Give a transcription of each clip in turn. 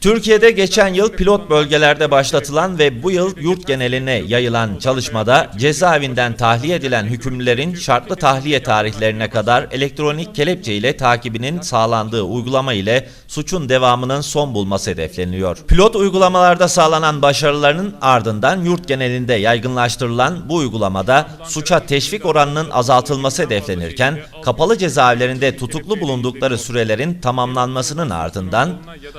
Türkiye'de geçen yıl pilot bölgelerde başlatılan ve bu yıl yurt geneline yayılan çalışmada cezaevinden tahliye edilen hükümlülerin şartlı tahliye tarihlerine kadar elektronik kelepçe ile takibinin sağlandığı uygulama ile suçun devamının son bulması hedefleniyor. Pilot uygulamalarda sağlanan başarılarının ardından yurt genelinde yaygınlaştırılan bu uygulamada suça teşvik oranının azaltılması hedeflenirken kapalı cezaevlerinde tutuklu bulundukları sürelerin tamamlanmasının ardından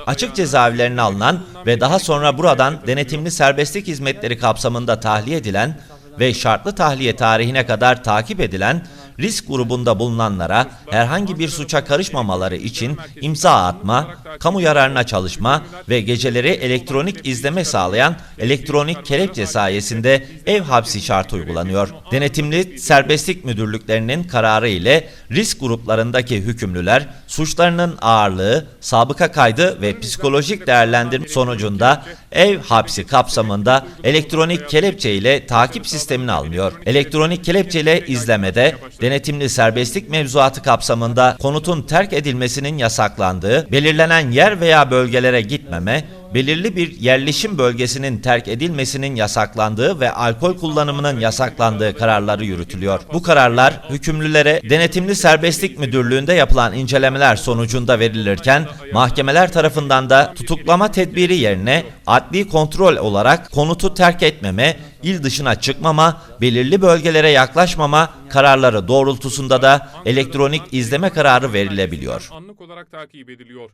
açık cezaevlerine alınan ve daha sonra buradan denetimli serbestlik hizmetleri kapsamında tahliye edilen ve şartlı tahliye tarihine kadar takip edilen risk grubunda bulunanlara herhangi bir suça karışmamaları için imza atma, kamu yararına çalışma ve geceleri elektronik izleme sağlayan elektronik kelepçe sayesinde ev hapsi şartı uygulanıyor. Denetimli serbestlik müdürlüklerinin kararı ile risk gruplarındaki hükümlüler suçlarının ağırlığı, sabıka kaydı ve psikolojik değerlendirme sonucunda ev hapsi kapsamında elektronik kelepçe ile takip sistemine alınıyor. Elektronik kelepçe ile izlemede denetimli serbestlik mevzuatı kapsamında konutun terk edilmesinin yasaklandığı, belirlenen yer veya bölgelere gitmeme, belirli bir yerleşim bölgesinin terk edilmesinin yasaklandığı ve alkol kullanımının yasaklandığı kararları yürütülüyor. Bu kararlar hükümlülere denetimli serbestlik müdürlüğünde yapılan incelemeler sonucunda verilirken mahkemeler tarafından da tutuklama tedbiri yerine adli kontrol olarak konutu terk etmeme, il dışına çıkmama, belirli bölgelere yaklaşmama kararları doğrultusunda da elektronik izleme kararı verilebiliyor. Anlık olarak takip ediliyor.